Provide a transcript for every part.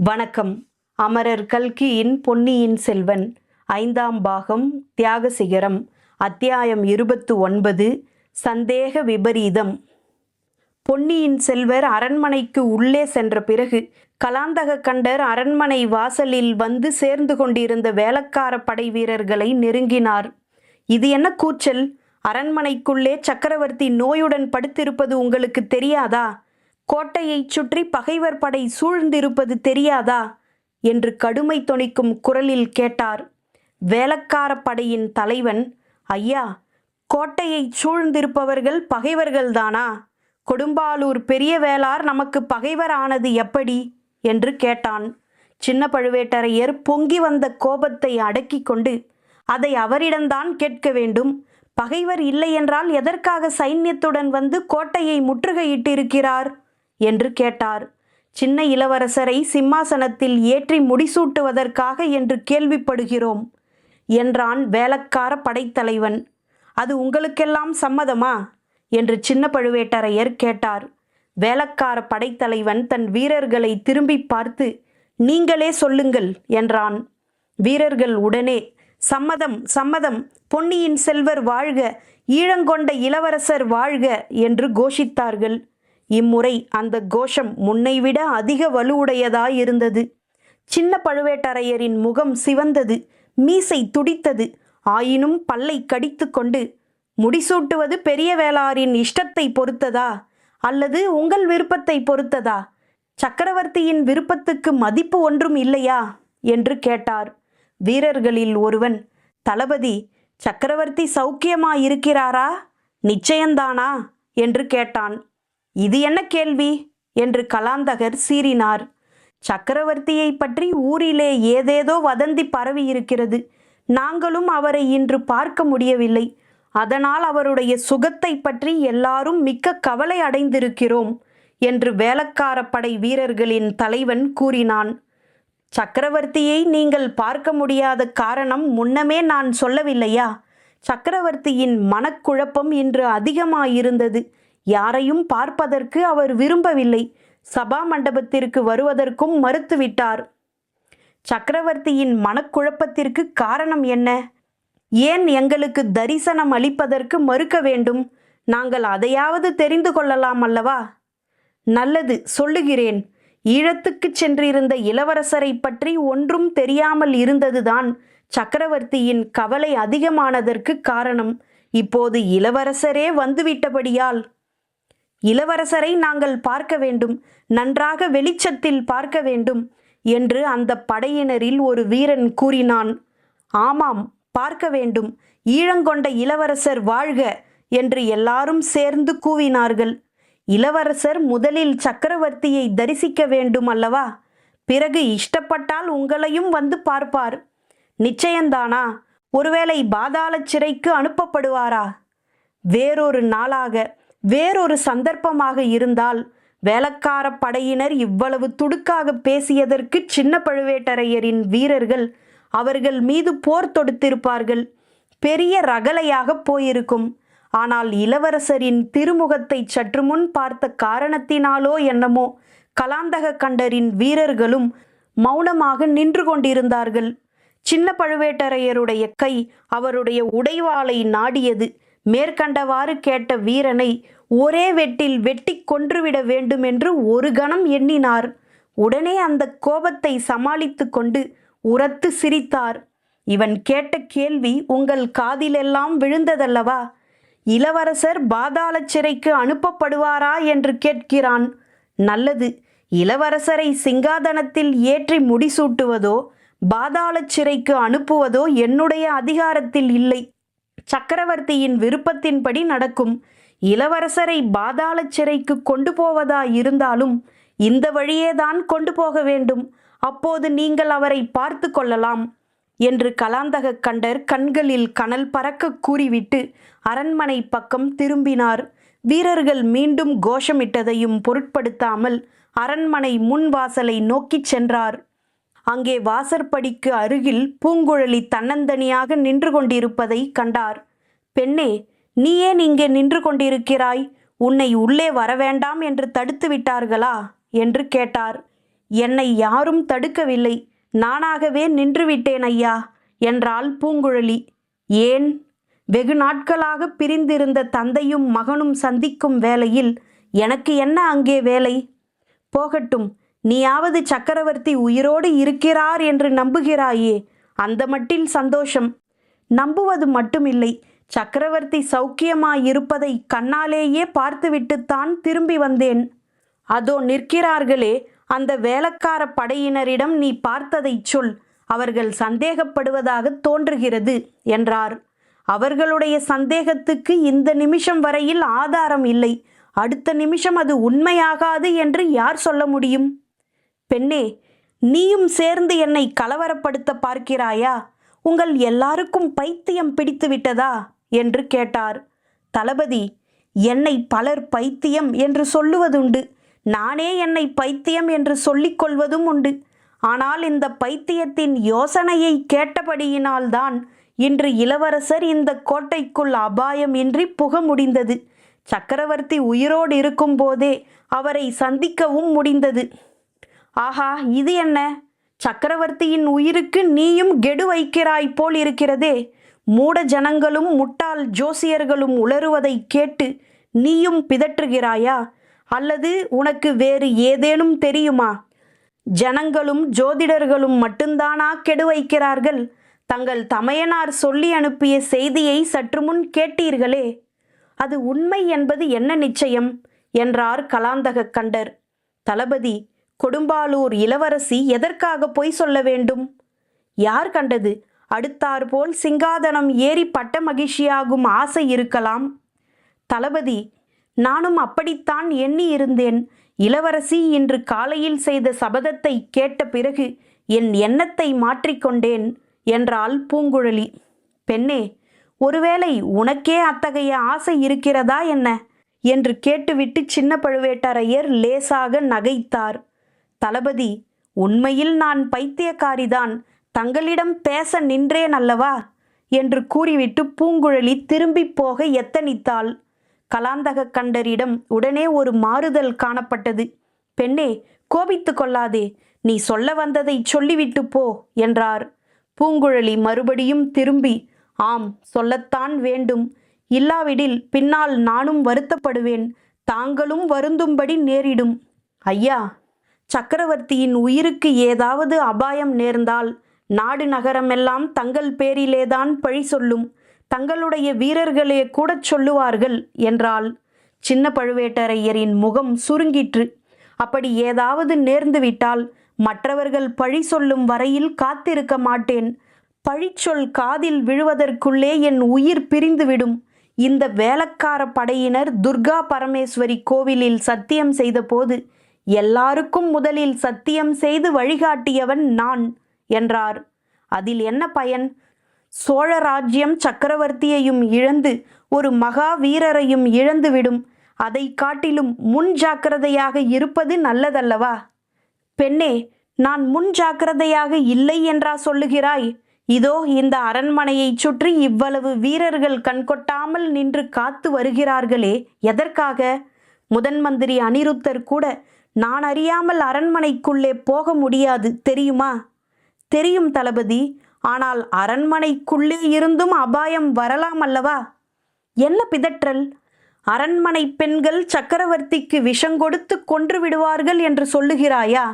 வணக்கம். அமரர் கல்கியின் பொன்னியின் செல்வன் ஐந்தாம் பாகம் தியாக சிகரம் அத்தியாயம் இருபத்து ஒன்பது சந்தேக விபரீதம். பொன்னியின் செல்வர் அரண்மனைக்கு உள்ளே சென்ற பிறகு கலாந்தக கண்டர் அரண்மனை வாசலில் வந்து சேர்ந்து கொண்டிருந்த வேலக்கார படை வீரர்களை நெருங்கினார். இது என்ன கூச்சல்? அரண்மனைக்குள்ளே சக்கரவர்த்தி நோயுடன் படுத்திருப்பது உங்களுக்கு தெரியாதா? கோட்டையைச் சுற்றி பகைவர் படை சூழ்ந்திருப்பது தெரியாதா? என்று கடுமை தொனிக்கும் குரலில் கேட்டார். வேலக்கார படையின் தலைவன் ஐயா கோட்டையைச் சூழ்ந்திருப்பவர்கள் பகைவர்கள்தானா கொடும்பாலூர் பெரிய வேளார் நமக்கு பகைவரானது எப்படி? என்று கேட்டான். சின்ன பழுவேட்டரையர் பொங்கி வந்த கோபத்தை அடக்கிக் கொண்டு அதை அவரிடம்தான் கேட்க வேண்டும். பகைவர் இல்லையென்றால் எதற்காக சைன்யத்துடன் வந்து கோட்டையை முற்றுகையிட்டிருக்கிறார்? என்று கேட்டார். சின்ன இளவரசரை சிம்மாசனத்தில் ஏற்றி முடிசூட்டுவதற்காக என்று கேள்விப்படுகிறோம் என்றான் வேலக்கார படைத்தலைவன். அது உங்களுக்கெல்லாம் சம்மதமா? என்று சின்ன பழுவேட்டரையர் கேட்டார். வேலக்கார படைத்தலைவன் தன் வீரர்களை திரும்பி பார்த்து நீங்களே சொல்லுங்கள் என்றான். வீரர்கள் உடனே சம்மதம் சம்மதம் பொன்னியின் செல்வர் வாழ்க ஈழங்கொண்ட இளவரசர் வாழ்க என்று கோஷித்தார்கள். இம்முறை அந்த கோஷம் முன்னைவிட அதிக வலுவுடையதாயிருந்தது சின்ன பழுவேட்டரையரின் முகம் சிவந்தது மீசை துடித்தது. ஆயினும் பல்லை கடித்துக்கொண்டு முடிசூட்டுவது பெரிய வேளாரின் இஷ்டத்தை பொறுத்ததா? அல்லது உங்கள் விருப்பத்தை பொறுத்ததா? சக்கரவர்த்தியின் விருப்பத்துக்கு மதிப்பு ஒன்றும் இல்லையா என்று கேட்டார். வீரர்களில் ஒருவன் தளபதி சக்கரவர்த்தி சௌக்கியமாயிருக்கிறாரா? நிச்சயந்தானா என்று கேட்டான். இது என்ன கேள்வி? என்று கலாந்தகர் சீறினார். சக்கரவர்த்தியை பற்றி ஊரிலே ஏதேதோ வதந்தி பரவி இருக்கிறது நாங்களும் அவரை இன்று பார்க்க முடியவில்லை. அதனால் அவருடைய சுகத்தை பற்றி எல்லாரும் மிக்க கவலை அடைந்திருக்கிறோம் என்று வேலக்கார படை வீரர்களின் தலைவன் கூறினான். சக்கரவர்த்தியை நீங்கள் பார்க்க முடியாத காரணம் முன்னமே நான் சொல்லவில்லையா? சக்கரவர்த்தியின் மனக்குழப்பம் இன்று அதிகமாயிருந்தது. யாரையும் பார்ப்பதற்கு அவர் விரும்பவில்லை. சபா மண்டபத்திற்கு வருவதற்கும் மறுத்துவிட்டார். சக்கரவர்த்தியின் மனக்குழப்பத்திற்கு காரணம் என்ன? ஏன் எங்களுக்கு தரிசனம் அளிப்பதற்கு மறுக்க வேண்டும்? நாங்கள் அதையாவது தெரிந்து கொள்ளலாம் அல்லவா? நல்லது சொல்லுகிறேன். ஈழத்துக்குச் சென்றிருந்த இளவரசரை பற்றி ஒன்றும் தெரியாமல் இருந்ததுதான் சக்கரவர்த்தியின் கவலை அதிகமானதற்கு காரணம். இப்போது இளவரசரே வந்துவிட்டபடியால் இளவரசரை நாங்கள் பார்க்க வேண்டும் நன்றாக வெளிச்சத்தில் பார்க்க வேண்டும் என்று அந்த படையினரில் ஒரு வீரன் கூறினான். ஆமாம் பார்க்க வேண்டும் ஈழங்கொண்ட இளவரசர் வாழ்க என்று எல்லாரும் சேர்ந்து கூவினார்கள். இளவரசர் முதலில் சக்கரவர்த்தியை தரிசிக்க வேண்டும் அல்லவா? பிறகு இஷ்டப்பட்டால் உங்களையும் வந்து பார்ப்பார். நிச்சயந்தானா ஒருவேளை பாதாள சிறைக்கு அனுப்பப்படுவாரா? வேறொரு நாளாக வேறொரு சந்தர்ப்பமாக இருந்தால் வேளக்கார படையினர் இவ்வளவு துடுக்காக பேசியதற்கு சின்ன பழுவேட்டரையரின் வீரர்கள் அவர்கள் மீது போர் தொடுத்திருப்பார்கள். பெரிய ரகலையாக போயிருக்கும். ஆனால் இளவரசரின் திருமுகத்தை சற்று முன் பார்த்த காரணத்தினாலோ என்னமோ கலாந்தக கண்டரின் வீரர்களும் மௌனமாக நின்று கொண்டிருந்தார்கள். சின்ன பழுவேட்டரையருடைய கை அவருடைய உடைவாளை நாடியது. மேற்கண்டவாறு கேட்ட வீரனை ஒரே வெட்டில் வெட்டி கொன்றுவிட வேண்டும் என்று ஒரு கணம் எண்ணினார். உடனே அந்த கோபத்தை சமாளித்து கொண்டு உரத்து சிரித்தார். இவன் கேட்ட கேள்வி உங்கள் காதிலெல்லாம் விழுந்ததல்லவா? இளவரசர் பாதாள சிறைக்கு அனுப்பப்படுவாரா? என்று கேட்கிறான். நல்லது. இளவரசரை சிங்காதனத்தில் ஏற்றி முடிசூட்டுவதோ பாதாள சிறைக்கு அனுப்புவதோ என்னுடைய அதிகாரத்தில் இல்லை. சக்கரவர்த்தியின் விருப்பத்தின்படி நடக்கும். இளவரசரை பாதாள சிறைக்கு கொண்டு போவதா இருந்தாலும் இந்த வழியேதான் கொண்டு போக வேண்டும். அப்போது நீங்கள் அவரை பார்த்து கொள்ளலாம் என்று கலாந்தக கண்டர் கண்களில் கனல் பறக்க கூறிவிட்டு அரண்மனை பக்கம் திரும்பினார். வீரர்கள் மீண்டும் கோஷமிட்டதையும் பொருட்படுத்தாமல் அரண்மனை முன் வாசலை நோக்கிச் சென்றார். அங்கே வாசற்படிக்கு அருகில் பூங்குழலி தன்னந்தனியாக நின்று கொண்டிருப்பதை கண்டார். பெண்ணே நீ ஏன் இங்கே நின்று கொண்டிருக்கிறாய்? உன்னை உள்ளே வரவேண்டாம் என்று தடுத்து விட்டார்களா? என்று கேட்டார். என்னை யாரும் தடுக்கவில்லை. நானாகவே நின்றுவிட்டேன் ஐயா என்றாள் பூங்குழலி. ஏன்? வெகு நாட்களாக பிரிந்திருந்த தந்தையும் மகனும் சந்திக்கும் வேளையில் எனக்கு என்ன அங்கே வேலை? போகட்டும். நீயாவது சக்கரவர்த்தி உயிரோடு இருக்கிறார் என்று நம்புகிறாயே அந்த மட்டில் சந்தோஷம். நம்புவது மட்டுமில்லை சக்கரவர்த்தி சௌக்கியமாயிருப்பதை கண்ணாலேயே பார்த்துவிட்டுத்தான் திரும்பி வந்தேன். அதோ நிற்கிறார்களே அந்த வேலக்கார படையினரிடம் நீ பார்த்ததைச் சொல் அவர்கள் சந்தேகப்படுவதாக தோன்றுகிறது என்றார். அவர்களுடைய சந்தேகத்துக்கு இந்த நிமிஷம் வரையில் ஆதாரம் இல்லை அடுத்த நிமிஷம் அது உண்மையாகாது என்று யார் சொல்ல முடியும்? பெண்ணே நீயும் சேர்ந்து என்னை கலவரப்படுத்த பார்க்கிறாயா? உங்கள் எல்லாருக்கும் பைத்தியம் பிடித்து விட்டதா என்று கேட்டார். தளபதி என்னை பலர் பைத்தியம் என்று சொல்லுவதுண்டு. நானே என்னை பைத்தியம் என்று சொல்லிக் கொள்வதும் உண்டு. ஆனால் இந்த பைத்தியத்தின் யோசனையை கேட்டபடியினால்தான் இன்று இளவரசர் இந்த கோட்டைக்குள் அபாயம் இன்றி புக முடிந்தது. சக்கரவர்த்தி உயிரோடு இருக்கும்போதே அவரை சந்திக்கவும் முடிந்தது. ஆஹா இது என்ன? சக்கரவர்த்தியின் உயிருக்கு நீயும் கெடு வைக்கிறாய் போல் இருக்கிறதே. மூட ஜனங்களும் முட்டாள் ஜோசியர்களும் உளறுவதை கேட்டு நீயும் பிதற்றுகிறாயா? அல்லது உனக்கு வேறு ஏதேனும் தெரியுமா? ஜனங்களும் ஜோதிடர்களும் மட்டும்தானா கெடு வைக்கிறார்கள்? தங்கள் தமையனார் சொல்லி அனுப்பிய செய்தியை சற்று முன் கேட்டீர்களே. அது உண்மை என்பது என்ன நிச்சயம்? என்றார் கலாந்தக கண்டர். தளபதி கொடும்பாலூர் இளவரசி எதற்காக பொய் சொல்ல வேண்டும்? யார் கண்டது? அடுத்தாற்போல் சிங்காதனம் ஏறி பட்ட மகிழ்ச்சியாகும் ஆசை இருக்கலாம். தளபதி நானும் அப்படித்தான் எண்ணி இருந்தேன் இளவரசி இன்று காலையில் செய்த சபதத்தை கேட்ட பிறகு என் எண்ணத்தை மாற்றிக்கொண்டேன் என்றாள் பூங்குழலி. பெண்ணே ஒருவேளை உனக்கே அத்தகைய ஆசை இருக்கிறதா என்ன? என்று கேட்டுவிட்டு சின்ன பழுவேட்டரையர் லேசாக நகைத்தார். தளபதி உண்மையில் நான் பைத்தியக்காரிதான் தங்களிடம் பேச நின்றேன் அல்லவா? என்று கூறிவிட்டு பூங்குழலி திரும்பிப் போக எத்தனித்தாள். கலாந்தக கண்டரிடம் உடனே ஒரு மாறுதல் காணப்பட்டது. பெண்ணே கோபித்து கொள்ளாதே. நீ சொல்ல வந்ததை சொல்லிவிட்டு போ என்றார். பூங்குழலி மறுபடியும் திரும்பி ஆம் சொல்லத்தான் வேண்டும். இல்லாவிடில் பின்னால் நானும் வருத்தப்படுவேன். தாங்களும் வருந்தும்படி நேரிடும். ஐயா சக்கரவர்த்தியின் உயிருக்கு ஏதாவது அபாயம் நேர்ந்தால் நாடு நகரமெல்லாம் தங்கள் பேரிலேதான் பழி சொல்லும். தங்களுடைய வீரர்களே கூட சொல்லுவார்கள் என்றால் சின்ன பழுவேட்டரையரின் முகம் சுருங்கிற்று. அப்படி ஏதாவது நேர்ந்துவிட்டால் மற்றவர்கள் பழி சொல்லும் வரையில் காத்திருக்க மாட்டேன். பழிச்சொல் காதில் விழுவதற்குள்ளே என் உயிர் பிரிந்துவிடும். இந்த வேலக்கார படையினர் துர்கா பரமேஸ்வரி கோவிலில் சத்தியம் செய்தபோது எல்லாருக்கும் முதலில் சத்தியம் செய்து வழிகாட்டியவன் நான் என்றார். அதில் என்ன பயன்? சோழ ராஜ்யம் சக்கரவர்த்தியையும் இழந்து ஒரு மகா வீரரையும் இழந்துவிடும். அதை காட்டிலும் முன் ஜாக்கிரதையாக இருப்பது நல்லதல்லவா? பெண்ணே நான் முன் ஜாக்கிரதையாக இல்லை என்றா சொல்லுகிறாய்? இதோ இந்த அரண்மனையைச் சுற்றி இவ்வளவு வீரர்கள் கண்கொட்டாமல் நின்று காத்து வருகிறார்களே எதற்காக? முதன் மந்திரி அனிருத்தர் கூட நான் அறியாமல் அரண்மனைக்குள்ளே போக முடியாது தெரியுமா? தெரியும் தளபதி ஆனால் அரண்மனைக்குள்ளே இருந்தும் அபாயம் வரலாம் அல்லவா? என்ன பிதற்றல்? அரண்மனை பெண்கள் சக்கரவர்த்திக்கு விஷங்கொடுத்து கொன்று விடுவார்கள் என்று சொல்லுகிறாயா?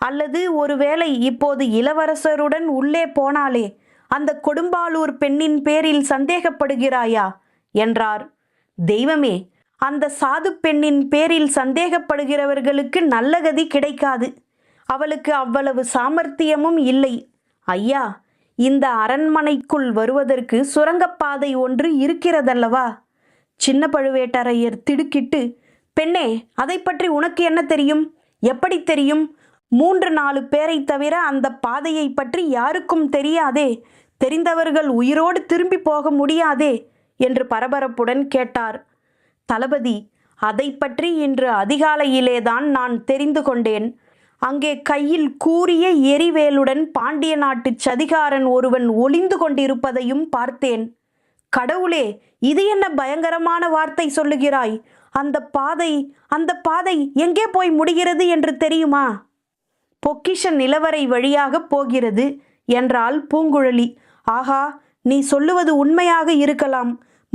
அல்லது ஒருவேளை இப்போது இளவரசருடன் உள்ளே போனாலே அந்த கொடும்பாலூர் பெண்ணின் பேரில் சந்தேகப்படுகிறாயா? என்றார். தெய்வமே அந்த சாது பெண்ணின் பேரில் சந்தேகப்படுகிறவர்களுக்கு நல்ல கதி கிடைக்காது. அவளுக்கு அவ்வளவு சாமர்த்தியமும் இல்லை. ஐயா இந்த அரண்மனைக்குள் வருவதற்கு சுரங்கப்பாதை ஒன்று இருக்கிறதல்லவா? சின்ன பழுவேட்டரையர் திடுக்கிட்டு பெண்ணே அதை பற்றி உனக்கு என்ன தெரியும்? எப்படி தெரியும்? மூன்று நாலு பேரை தவிர அந்த பாதையை பற்றி யாருக்கும் தெரியாதே. தெரிந்தவர்கள் உயிரோடு திரும்பி போக முடியாதே என்று பரபரப்புடன் கேட்டார். தளபதி அதை பற்றி இன்று அதிகாலையிலேதான் நான் தெரிந்து கொண்டேன். அங்கே கையில் கூறிய எரிவேலுடன் பாண்டிய நாட்டு சதிகாரன் ஒருவன் ஒளிந்து கொண்டிருப்பதையும் பார்த்தேன். கடவுளே இது என்ன பயங்கரமான வார்த்தை சொல்லுகிறாய்? அந்த பாதை அந்த பாதை எங்கே போய் முடிகிறது என்று தெரியுமா? பொக்கிஷ நிலவரை வழியாக போகிறது என்றாள் பூங்குழலி. ஆகா நீ சொல்லுவது உண்மையாக இருக்கலாம்.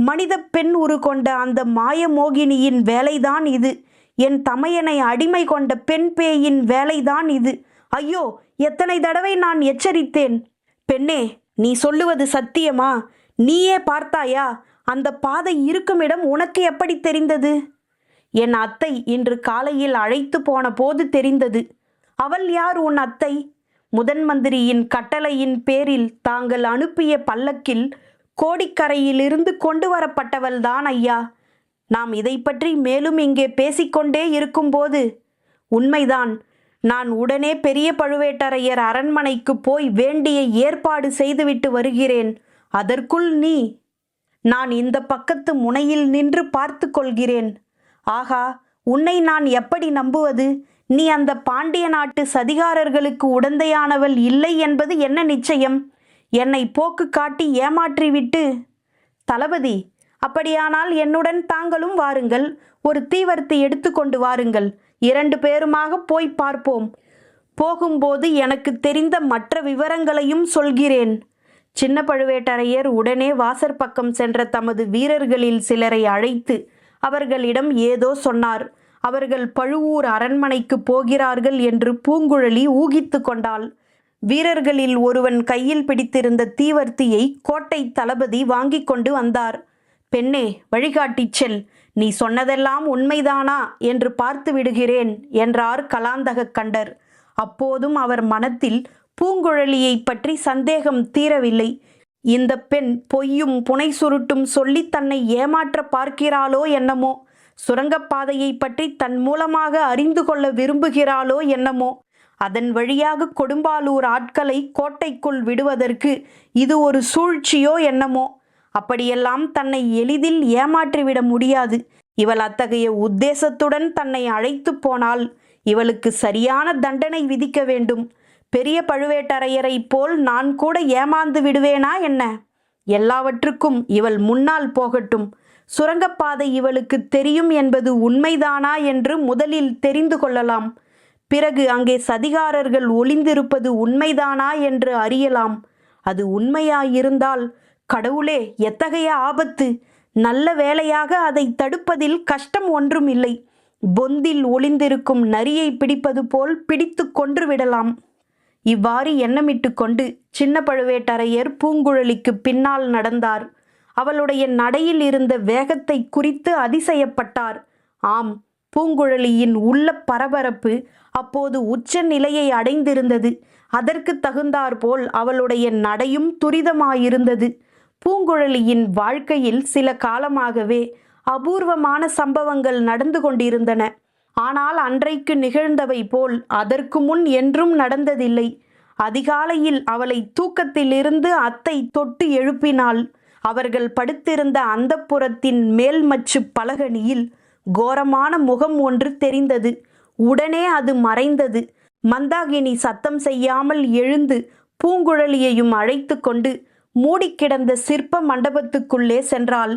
மனித பெண் உரு கொண்ட அந்த மாயமோகினியின் வேலைதான் இது. என் தமையனை அடிமை கொண்ட பெண் பேயின் வேலைதான் இது. ஐயோ எத்தனை தடவை நான் எச்சரித்தேன். பெண்ணே நீ சொல்லுவது சத்தியமா? நீயே பார்த்தாயா? அந்த பாதை இருக்கும் இடம் உனக்கு எப்படி தெரிந்தது? என் அத்தை இன்று காலையில் அழைத்து போன போது தெரிந்தது. அவள் யார் உன் அத்தை? முதன் மந்திரியின் கட்டளையின் பேரில் தாங்கள் அனுப்பிய பல்லக்கில் கோடிக்கரையிலிருந்து கொண்டு வரப்பட்டவள்தான் ஐயா. நாம் இதை பற்றி மேலும் இங்கே பேசிக்கொண்டே இருக்கும்போது உண்மைதான் நான் உடனே பெரிய பழுவேட்டரையர் அரண்மனைக்கு போய் வேண்டிய ஏற்பாடு செய்துவிட்டு வருகிறேன். அதற்குள் நீ நான் இந்த பக்கத்து முனையில் நின்று பார்த்து கொள்கிறேன். ஆகா உன்னை நான் எப்படி நம்புவது? நீ அந்த பாண்டிய நாட்டு சதிகாரர்களுக்கு உடந்தையானவள் இல்லை என்பது என்ன நிச்சயம்? என்னை போக்கு காட்டி ஏமாற்றிவிட்டு தளபதி அப்படியானால் என்னுடன் தாங்களும் வாருங்கள். ஒரு தீவர்த்தி எடுத்துக்கொண்டு வாருங்கள். இரண்டு பேருமாக போய் பார்ப்போம். போகும்போது எனக்கு தெரிந்த மற்ற விவரங்களையும் சொல்கிறேன். சின்ன பழுவேட்டரையர் உடனே வாசற்பக்கம் சென்ற தமது வீரர்களில் சிலரை அழைத்து அவர்களிடம் ஏதோ சொன்னார். அவர்கள் பழுவூர் அரண்மனைக்கு போகிறார்கள் என்று பூங்குழலி ஊகித்து கொண்டாள். வீரர்களில் ஒருவன் கையில் பிடித்திருந்த தீவர்த்தியை கோட்டை தளபதி வாங்கிக் கொண்டு வந்தார். பெண்ணே வழிகாட்டிச் செல். நீ சொன்னதெல்லாம் உண்மைதானா? என்று பார்த்து விடுகிறேன் என்றார் கலாந்தக கண்டர். அப்போதும் அவர் மனத்தில் பூங்குழலியை பற்றி சந்தேகம் தீரவில்லை. இந்த பெண் பொய்யும் புனை சுருட்டும் சொல்லி தன்னை ஏமாற்ற பார்க்கிறாளோ என்னமோ? சுரங்கப்பாதையை பற்றி தன் மூலமாக அறிந்து கொள்ள விரும்புகிறாளோ என்னமோ? அதன் வழியாக கொடும்பாலூர் ஆட்களை கோட்டைக்குள் விடுவதற்கு இது ஒரு சூழ்ச்சியோ என்னமோ? அப்படியெல்லாம் தன்னை எளிதில் ஏமாற்றிவிட முடியாது. இவள் அத்தகைய உத்தேசத்துடன் தன்னை அழைத்து போனால் இவளுக்கு சரியான தண்டனை விதிக்க வேண்டும். பெரிய பழுவேட்டரையரைப் போல் நான் கூட ஏமாந்து விடுவேனா என்ன? எல்லாவற்றுக்கும் இவள் முன்னால் போகட்டும். சுரங்கப்பாதை இவளுக்கு தெரியும் என்பது உண்மைதானா என்று முதலில் தெரிந்து கொள்ளலாம். பிறகு அங்கே சதிகாரர்கள் ஒளிந்திருப்பது உண்மைதானா என்று அறியலாம். அது உண்மையாயிருந்தால் கடவுளே எத்தகைய ஆபத்து? நல்ல வேலையாக அதை தடுப்பதில் கஷ்டம் ஒன்றும் இல்லை பொந்தில் ஒளிந்திருக்கும் நரியை பிடிப்பது போல் பிடித்து கொன்று விடலாம் இவ்வாறு எண்ணமிட்டு கொண்டு சின்ன பழுவேட்டரையர் பூங்குழலிக்கு பின்னால் நடந்தார். அவளுடைய நடையில் இருந்த வேகத்தை குறித்து அதிசயப்பட்டார். ஆம் பூங்குழலியின் உள்ள பரபரப்பு அப்போது உச்ச நிலையை அடைந்திருந்தது அதற்கு தகுந்தாற்போல் அவளுடைய நடையும் துரிதமாயிருந்தது. பூங்குழலியின் வாழ்க்கையில் சில காலமாகவே அபூர்வமான சம்பவங்கள் நடந்து கொண்டிருந்தன. ஆனால் அன்றைக்கு நிகழ்ந்தவை போல் அதற்கு முன் என்றும் நடந்ததில்லை. அதிகாலையில் அவளை தூக்கத்திலிருந்து அத்தை தொட்டு எழுப்பினாள். அவர்கள் படுத்திருந்த அந்தப்புறத்தின் மேல்மச்சு பலகணியில் கோரமான முகம் ஒன்று தெரிந்தது. உடனே அது மறைந்தது. மந்தாகினி சத்தம் செய்யாமல் எழுந்து பூங்குழலியையும் அழைத்து கொண்டு மூடிக்கிடந்த சிற்ப மண்டபத்துக்குள்ளே சென்றாள்.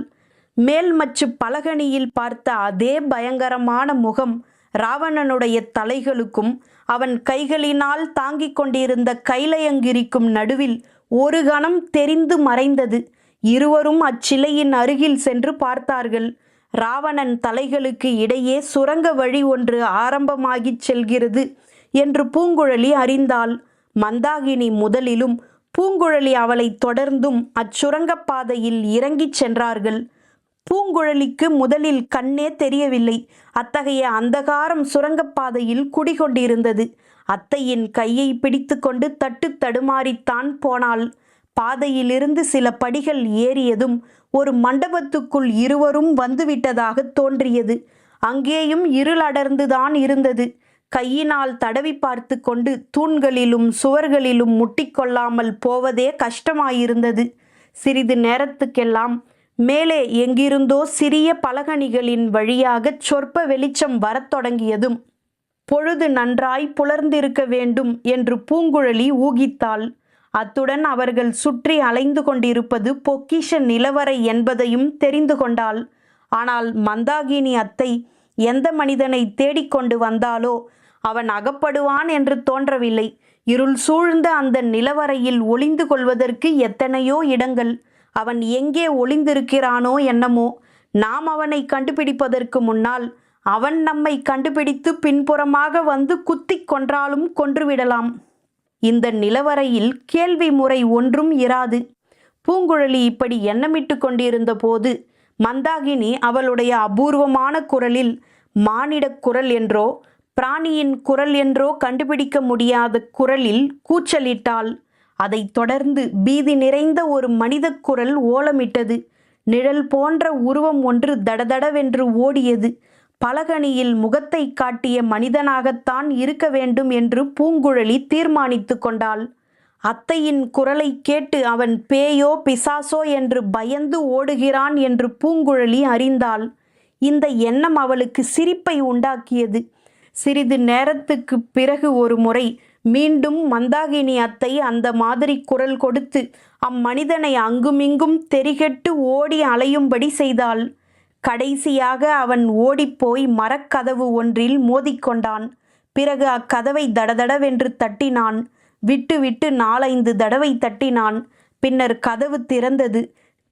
மேல்மச்சு பலகணியில் பார்த்த அதே பயங்கரமான முகம் ராவணனுடைய தலைகளுக்கும் அவன் கைகளினால் தாங்கிக் கொண்டிருந்த கைலயங்கிரிக்கும் நடுவில் ஒரு கணம் தெரிந்து மறைந்தது. இருவரும் அச்சிலையின் அருகில் சென்று பார்த்தார்கள். ராவணன் தலைகளுக்கு இடையே சுரங்க வழி ஒன்று ஆரம்பமாகிச் செல்கிறது என்று பூங்குழலி அறிந்தாள். மந்தாகினி முதலிலும் பூங்குழலி அவளை தொடர்ந்தும் அச்சுரங்கப் பாதையில் இறங்கிச் சென்றார்கள். பூங்குழலிக்கு முதலில் கண்ணே தெரியவில்லை. அத்தகைய அந்தகாரம் சுரங்கப்பாதையில் குடிகொண்டிருந்தது. அத்தையின் கையை பிடித்துக்கொண்டு தட்டு தடுமாறித்தான் போனாள். பாதையிலிருந்து சில படிகள் ஏறியதும் ஒரு மண்டபத்துக்குள் இருவரும் வந்துவிட்டதாக தோன்றியது. அங்கேயும் இருளடர்ந்துதான் இருந்தது. கையினால் தடவி பார்த்து கொண்டு தூண்களிலும் சுவர்களிலும் முட்டிக்கொள்ளாமல் போவதே கஷ்டமாயிருந்தது. சிறிது நேரத்துக்கெல்லாம் மேலே எங்கிருந்தோ சிறிய பலகணிகளின் வழியாகச் சொற்ப வெளிச்சம் வரத் தொடங்கியதும் பொழுது நன்றாய் புலர்ந்திருக்க வேண்டும் என்று பூங்குழலி ஊகித்தாள். அத்துடன் அவர்கள் சுற்றி அலைந்து கொண்டிருப்பது பொக்கிஷ நிலவரை என்பதையும் தெரிந்து கொண்டாள். ஆனால் மந்தாகினி அத்தை எந்த மனிதனை தேடிக்கொண்டு வந்தாலோ அவன் அகப்படுவான் என்று தோன்றவில்லை. இருள் சூழ்ந்த அந்த நிலவரையில் ஒளிந்து கொள்வதற்கு எத்தனையோ இடங்கள். அவன் எங்கே ஒளிந்திருக்கிறானோ என்னமோ நாம் அவனை கண்டுபிடிப்பதற்கு முன்னால் அவன் நம்மை கண்டுபிடித்து பின்புறமாக வந்து குத்திக் கொன்றாலும் கொன்றுவிடலாம். இந்த நிலவரையில் கேள்வி முறை ஒன்றும் இராது. பூங்குழலி இப்படி எண்ணமிட்டு கொண்டிருந்த போது மந்தாகினி அவளுடைய அபூர்வமான குரலில் மானிடக் குரல் என்றோ பிராணியின் குரல் என்றோ கண்டுபிடிக்க முடியாத குரலில் கூச்சலிட்டாள். அதைத் தொடர்ந்து பீதி நிறைந்த ஒரு மனித குரல் ஓலமிட்டது. நிழல் போன்ற உருவம் ஒன்று தடதடவென்று ஓடியது. பலகணியில் முகத்தை காட்டிய மனிதனாகத்தான் இருக்க வேண்டும் என்று பூங்குழலி தீர்மானித்து கொண்டாள். அத்தையின் குரலை கேட்டு அவன் பேயோ பிசாசோ என்று பயந்து ஓடுகிறான் என்று பூங்குழலி அறிந்தாள். இந்த எண்ணம் அவளுக்கு சிரிப்பை உண்டாக்கியது. சிறிது நேரத்துக்கு பிறகு ஒரு முறை மீண்டும் மந்தாகினி அத்தை அந்த மாதிரி குரல் கொடுத்து அம்மனிதனை அங்குமிங்கும் தெரிகெட்டு ஓடி அலையும்படி செய்தாள். கடைசியாக அவன் ஓடிப்போய் மரக்கதவு ஒன்றில் மோதிக்கொண்டான். பிறகு அக்கதவை தடதடவென்று தட்டினான். விட்டு விட்டு நாலைந்து தடவை தட்டினான். பின்னர் கதவு திறந்தது.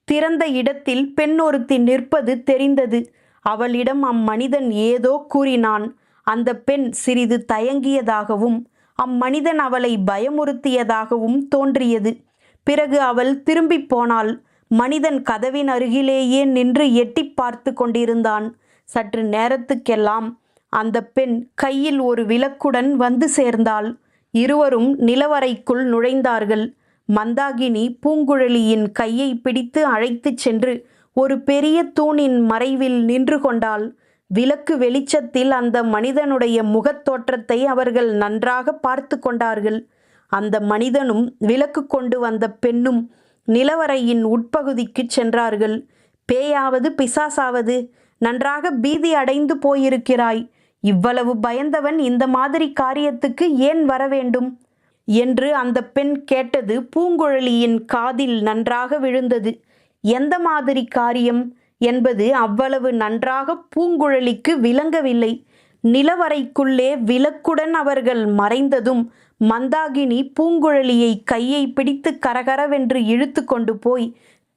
திறந்த இடத்தில் பெண் ஒருத்தி நிற்பது தெரிந்தது. அவளிடம் அம்மனிதன் ஏதோ கூறினான். அந்த பெண் சிறிது தயங்கியதாகவும் அம்மனிதன் அவளை பயமுறுத்தியதாகவும் தோன்றியது. பிறகு அவள் திரும்பிப் போனாள். மனிதன் கதவின் அருகிலேயே நின்று எட்டி பார்த்து கொண்டிருந்தான். சற்று நேரத்துக்கெல்லாம் அந்த பெண் கையில் ஒரு விளக்குடன் வந்து சேர்ந்தாள். இருவரும் நிலவறைக்குள் நுழைந்தார்கள். மந்தாகினி பூங்குழலியின் கையை பிடித்து அழைத்துச் சென்று ஒரு பெரிய தூணின் மறைவில் நின்று கொண்டாள். விளக்கு வெளிச்சத்தில் அந்த மனிதனுடைய முகத் தோற்றத்தை அவர்கள் நன்றாக பார்த்து கொண்டார்கள். அந்த மனிதனும் விளக்கு கொண்டு வந்த பெண்ணும் நிலவரையின் உட்பகுதிக்கு சென்றார்கள். பேயாவது பிசாசாவது நன்றாக பீதி அடைந்து போயிருக்கிறாய். இவ்வளவு பயந்தவன் இந்த மாதிரி காரியத்துக்கு ஏன் வர வேண்டும் என்று அந்த பெண் கேட்டது பூங்குழலியின் காதில் நன்றாக விழுந்தது. எந்த மாதிரி காரியம் என்பது அவ்வளவு நன்றாக பூங்குழலிக்கு விளங்கவில்லை. நிலவறைக்குள்ளே விளக்குடன் அவர்கள் மறைந்ததும் மந்தாகினி பூங்குழலியை கையை பிடித்து கரகரவென்று இழுத்து கொண்டு போய்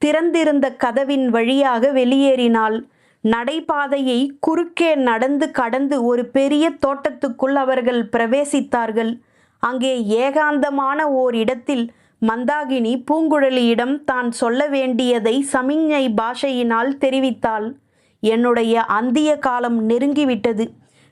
திறந்திருந்த கதவின் வழியாக வெளியேறினாள். நடைபாதையை குறுக்கே நடந்து கடந்து ஒரு பெரிய தோட்டத்துக்குள் அவர்கள் பிரவேசித்தார்கள். அங்கே ஏகாந்தமான ஓர் இடத்தில் மந்தாகினி பூங்குழலியிடம் தான் சொல்ல வேண்டியதை சமிஞ்ஞை பாஷையினால் தெரிவித்தாள். என்னுடைய அந்திய காலம் நெருங்கிவிட்டது.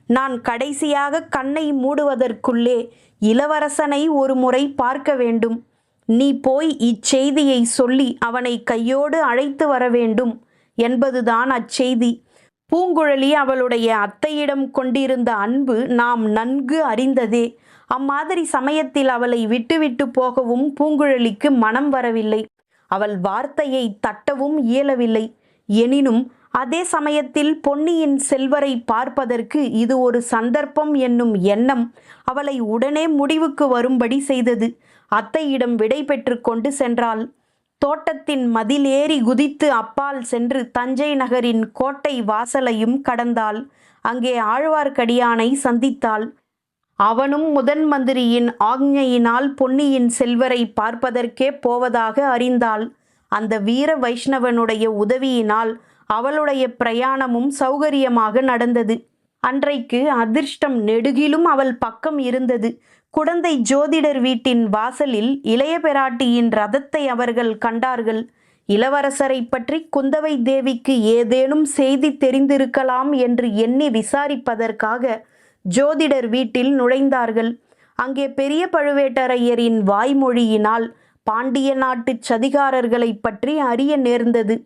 நான் கடைசியாக கண்ணை மூடுவதற்குள்ளே இளவரசனை ஒரு முறை பார்க்க வேண்டும். நீ போய் இச்செய்தியை சொல்லி அவனை கையோடு அழைத்து வர வேண்டும் என்பதுதான் அச்செய்தி. பூங்குழலி அவளுடைய அத்தையிடம் கொண்டிருந்த அன்பு நாம் நன்கு அறிந்ததே. அம்மாதிரி சமயத்தில் அவளை விட்டுவிட்டு போகவும் பூங்குழலிக்கு மனம் வரவில்லை. அவள் வார்த்தையை தட்டவும் இயலவில்லை. எனினும் அதே சமயத்தில் பொன்னியின் செல்வரை பார்ப்பதற்கு இது ஒரு சந்தர்ப்பம் என்னும் எண்ணம் அவளை உடனே முடிவுக்கு வரும்படி செய்தது. அத்தையிடம் விடை பெற்று கொண்டு சென்றாள். தோட்டத்தின் மதிலேறி குதித்து அப்பால் சென்று தஞ்சை நகரின் கோட்டை வாசலையும் கடந்தாள். அங்கே ஆழ்வார்க்கடியானை சந்தித்தாள். அவனும் முதன் மந்திரியின் ஆக்ஞையினால் பொன்னியின் செல்வரை பார்ப்பதற்கே போவதாக அறிந்தாள். அந்த வீர வைஷ்ணவனுடைய உதவியினால் அவளுடைய பிரயாணமும் சௌகரியமாக நடந்தது. அன்றைக்கு அதிர்ஷ்டம் நெடுகிலும் அவள் பக்கம் இருந்தது. குடந்தை ஜோதிடர் வீட்டின் வாசலில் இளைய பெராட்டியின் ரதத்தை அவர்கள் கண்டார்கள். இளவரசரை பற்றி குந்தவை தேவிக்கு ஏதேனும் செய்தி தெரிந்திருக்கலாம் என்று எண்ணி விசாரிப்பதற்காக ஜோதிடர் வீட்டில் நுழைந்தார்கள். அங்கே பெரிய பழுவேட்டரையரின் வாய்மொழியினால் பாண்டிய நாட்டு சதிகாரர்களை பற்றி அறிய நேர்ந்தது.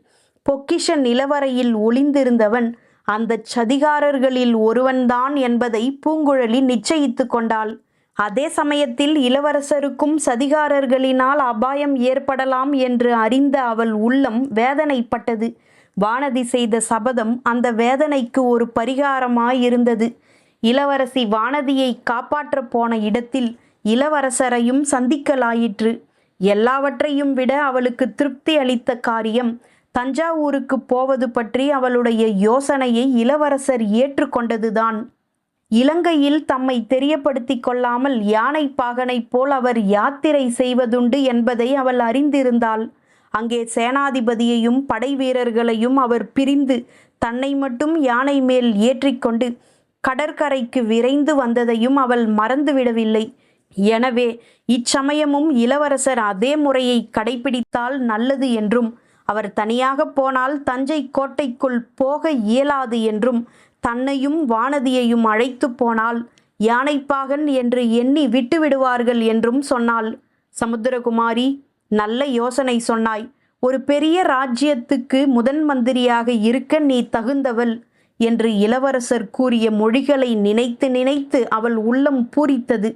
பொக்கிஷ நிலவரையில் ஒளிந்திருந்தவன் அந்த சதிகாரர்களில் ஒருவன்தான் என்பதை பூங்குழலி நிச்சயித்து கொண்டாள். அதே சமயத்தில் இளவரசருக்கும் சதிகாரர்களினால் அபாயம் ஏற்படலாம் என்று அறிந்த அவள் உள்ளம் வேதனைப்பட்டது. வானதி செய்த சபதம் அந்த வேதனைக்கு ஒரு பரிகாரமாயிருந்தது. இளவரசி வானதியை காப்பாற்றப் போன இடத்தில் இளவரசரையும் சந்திக்கலாயிற்று. எல்லாவற்றையும் விட அவளுக்கு திருப்தி அளித்த காரியம் தஞ்சாவூருக்கு போவது பற்றி அவளுடைய யோசனையை இளவரசர் ஏற்றுக்கொண்டதுதான். இலங்கையில் தம்மை தெரியப்படுத்தி கொள்ளாமல் யானை பாகனைப் போல் அவர் யாத்திரை செய்வதுண்டு என்பதை அவள் அறிந்திருந்தாள். அங்கே சேனாதிபதியையும் படை வீரர்களையும் அவர் பிரிந்து தன்னை மட்டும் யானை மேல் ஏற்றிக்கொண்டு கடற்கரைக்கு விரைந்து வந்ததையும் அவள் மறந்துவிடவில்லை எனவே இச்சமயமும் இளவரசர் அதே முறையை கடைபிடித்தால் நல்லது என்றும் அவர் தனியாக போனால் தஞ்சை கோட்டைக்குள் போக இயலாது என்றும் தன்னையும் வானதியையும் அழைத்து போனால் யானைப்பாகன் என்று எண்ணி விட்டுவிடுவார்கள் என்றும் சொன்னாள். சமுத்திரகுமாரி நல்ல யோசனை சொன்னாய். ஒரு பெரிய ராஜ்யத்துக்கு முதன் மந்திரியாக இருக்க நீ தகுந்தவள் என்று இளவரசர் கூறிய மொழிகளை நினைத்து நினைத்து அவள் உள்ளம் பூரித்தது.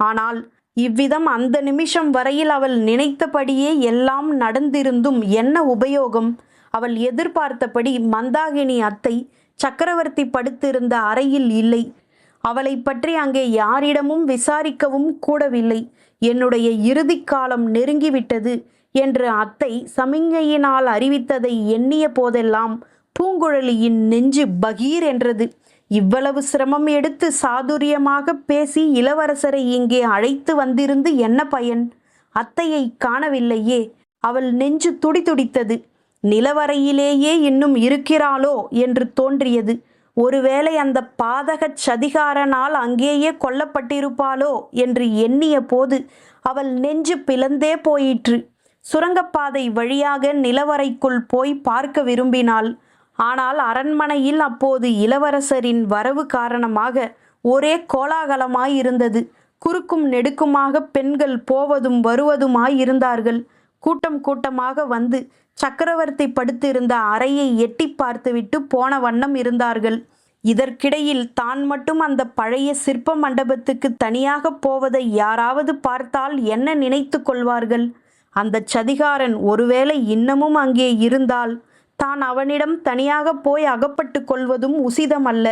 ஆனால் இவ்விதம் அந்த நிமிஷம் வரையில் அவள் நினைத்தபடியே எல்லாம் நடந்திருந்தும் என்ன உபயோகம்? அவள் எதிர்பார்த்தபடி மந்தாகினி அத்தை சக்கரவர்த்தி படுத்திருந்த அறையில் இல்லை. அவளை பற்றி அங்கே யாரிடமும் விசாரிக்கவும் கூடவில்லை. என்னுடைய இறுதிக் காலம் நெருங்கிவிட்டது என்று அத்தை சமிஞ்ஞையினால் அறிவித்ததை எண்ணிய போதெல்லாம் பூங்குழலியின் நெஞ்சு பகீர் என்றது இவ்வளவு சிரமம் எடுத்து சாதுரியமாக பேசி இளவரசரை இங்கே அழைத்து வந்திருந்து என்ன பயன்? அத்தையை காணவில்லையே. அவள் நெஞ்சு துடிதுடித்தது நிலவரையிலேயே இன்னும் இருக்கிறாளோ? என்று தோன்றியது. ஒருவேளை அந்த பாதகச் சதிகாரனால் அங்கேயே கொல்லப்பட்டிருப்பாளோ? என்று எண்ணிய போது அவள் நெஞ்சு பிளந்தே போயிற்று. சுரங்கப்பாதை வழியாக நிலவரைக்குள் போய் பார்க்க விரும்பினாள். ஆனால் அரண்மனையில் அப்போது இளவரசரின் வரவு காரணமாக ஒரே கோலாகலமாய் இருந்தது. குறுக்கும் நெடுக்குமாக பெண்கள் போவதும் வருவதுமாய் இருந்தார்கள். கூட்டம் கூட்டமாக வந்து சக்கரவர்த்தி படுத்திருந்த அறையை எட்டி பார்த்துவிட்டு போன வண்ணம் இருந்தார்கள். இதற்கிடையில் தான் மட்டும் அந்த பழைய சிற்ப மண்டபத்துக்கு தனியாக போவதை யாராவது பார்த்தால் என்ன நினைத்து கொள்வார்கள்? அந்த சதிகாரன் ஒருவேளை இன்னமும் அங்கே இருந்தால் தான் அவனிடம் தனியாக போய் அகப்பட்டு கொள்வதும் உசிதமல்ல.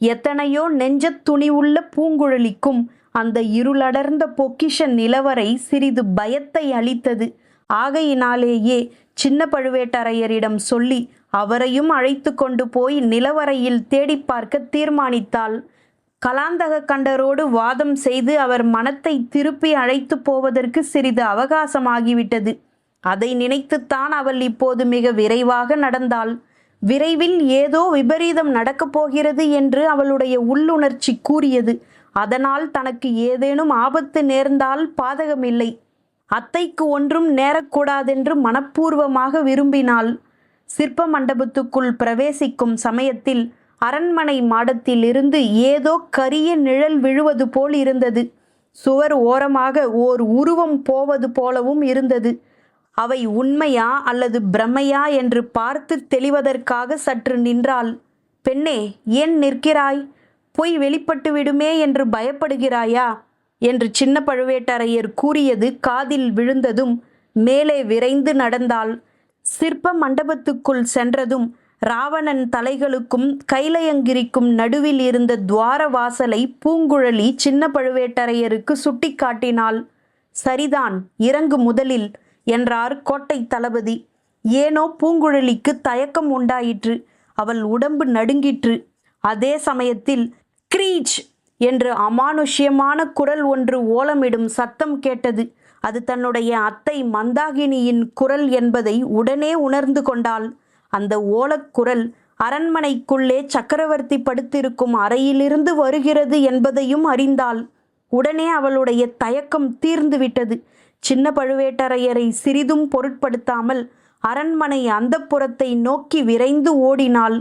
எத்தனையோ நெஞ்சத் துணிவுள்ள பூங்குழலிக்கும் அந்த இருளடர்ந்த பொக்கிஷ நிலவரை சிறிது பயத்தை அளித்தது. ஆகையினாலேயே சின்ன பழுவேட்டரையரிடம் சொல்லி அவரையும் அழைத்து கொண்டு போய் நிலவரையில் தேடி பார்க்க தீர்மானித்தாள். கலாந்தக கண்டரோடு வாதம் செய்து அவர் மனத்தை திருப்பி அழைத்து போவதற்கு சிறிது அவகாசமாகிவிட்டது. அதை நினைத்துத்தான் அவள் இப்போது மிக விரைவாக நடந்தாள். விரைவில் ஏதோ விபரீதம் நடக்கப் போகிறது என்று அவளுடைய உள்ளுணர்ச்சி கூறியது. அதனால் தனக்கு ஏதேனும் ஆபத்து நேர்ந்தால் பாதகமில்லை. அத்தைக்கு ஒன்றும் நேரக்கூடாதென்று மனப்பூர்வமாக விரும்பினாள். சிற்ப மண்டபத்துக்குள் பிரவேசிக்கும் சமயத்தில் அரண்மனை மாடத்தில் இருந்து ஏதோ கரிய நிழல் விழுவது போல் இருந்தது. சுவர் ஓரமாக ஓர் உருவம் போவது போலவும் இருந்தது. அவை உண்மையா அல்லது பிரமையா என்று பார்த்து தெளிவதற்காக சற்று நின்றாள். பெண்ணே ஏன் நிற்கிறாய்? பொய் வெளிப்பட்டு விடுமே என்று பயப்படுகிறாயா? என்று சின்ன பழுவேட்டரையர் கூறியது காதில் விழுந்ததும் மேலே விரைந்து நடந்தாள். சிற்ப மண்டபத்துக்குள் சென்றதும் ராவணன் தலைகளுக்கும் கைலயங்கிரிக்கும் நடுவில் இருந்த துவார வாசலை பூங்குழலி சின்ன பழுவேட்டரையருக்கு சுட்டிக்காட்டினாள். சரிதான் இறங்கு முதலில். என்றார் கோட்டை தளபதி. ஏனோ பூங்குழலிக்கு தயக்கம் உண்டாயிற்று. அவள் உடம்பு நடுங்கிற்று. அதே சமயத்தில் கிரீச் என்று அமானுஷ்யமான குரல் ஒன்று ஓலமிடும் சத்தம் கேட்டது. அது தன்னுடைய அத்தை மந்தாகினியின் குரல் என்பதை உடனே உணர்ந்து கொண்டாள். அந்த ஓலக்குரல் அரண்மனைக்குள்ளே சக்கரவர்த்தி படுத்திருக்கும் அறையிலிருந்து வருகிறது என்பதையும் அறிந்தாள். உடனே அவளுடைய தயக்கம் தீர்ந்துவிட்டது. சின்ன பழுவேட்டரையரை சிறிதும் பொருட்படுத்தாமல் அரண்மனை அந்தப்புறத்தை நோக்கி விரைந்து ஓடினாள்.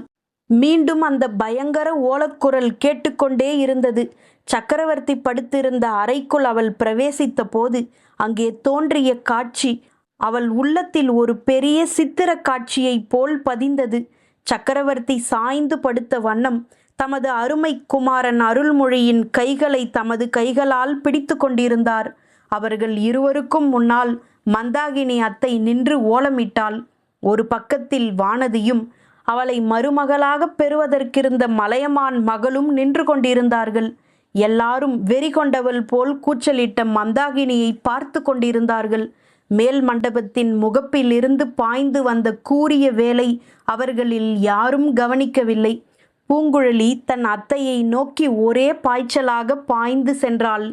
மீண்டும் அந்த பயங்கர ஓலக்குரல் கேட்டுக்கொண்டே இருந்தது. சக்கரவர்த்தி படுத்திருந்த அறைக்குள் அவள் பிரவேசித்த போது அங்கே தோன்றிய காட்சி அவள் உள்ளத்தில் ஒரு பெரிய சித்திர காட்சியைப் போல் பதிந்தது. சக்கரவர்த்தி சாய்ந்து படுத்த வண்ணம் தமது அருமை குமாரன் அருள்மொழியின் கைகளை தமது கைகளால் பிடித்து கொண்டிருந்தார். அவர்கள் இருவருக்கும் முன்னால் மந்தாகினி அத்தை நின்று ஓலமிட்டாள். ஒரு பக்கத்தில் வானதியும் அவளை மருமகளாக பெறுவதற்கிருந்த மலையமான் மகளும் நின்று கொண்டிருந்தார்கள். எல்லாரும் வெறி கொண்டவள் போல் கூச்சலிட்ட மந்தாகினியை பார்த்து கொண்டிருந்தார்கள். மேல் மண்டபத்தின் முகப்பிலிருந்து பாய்ந்து வந்த கூரிய வேலை அவர்களில் யாரும் கவனிக்கவில்லை. பூங்குழலி தன் அத்தையை நோக்கி ஒரே பாய்ச்சலாக பாய்ந்து சென்றாள்.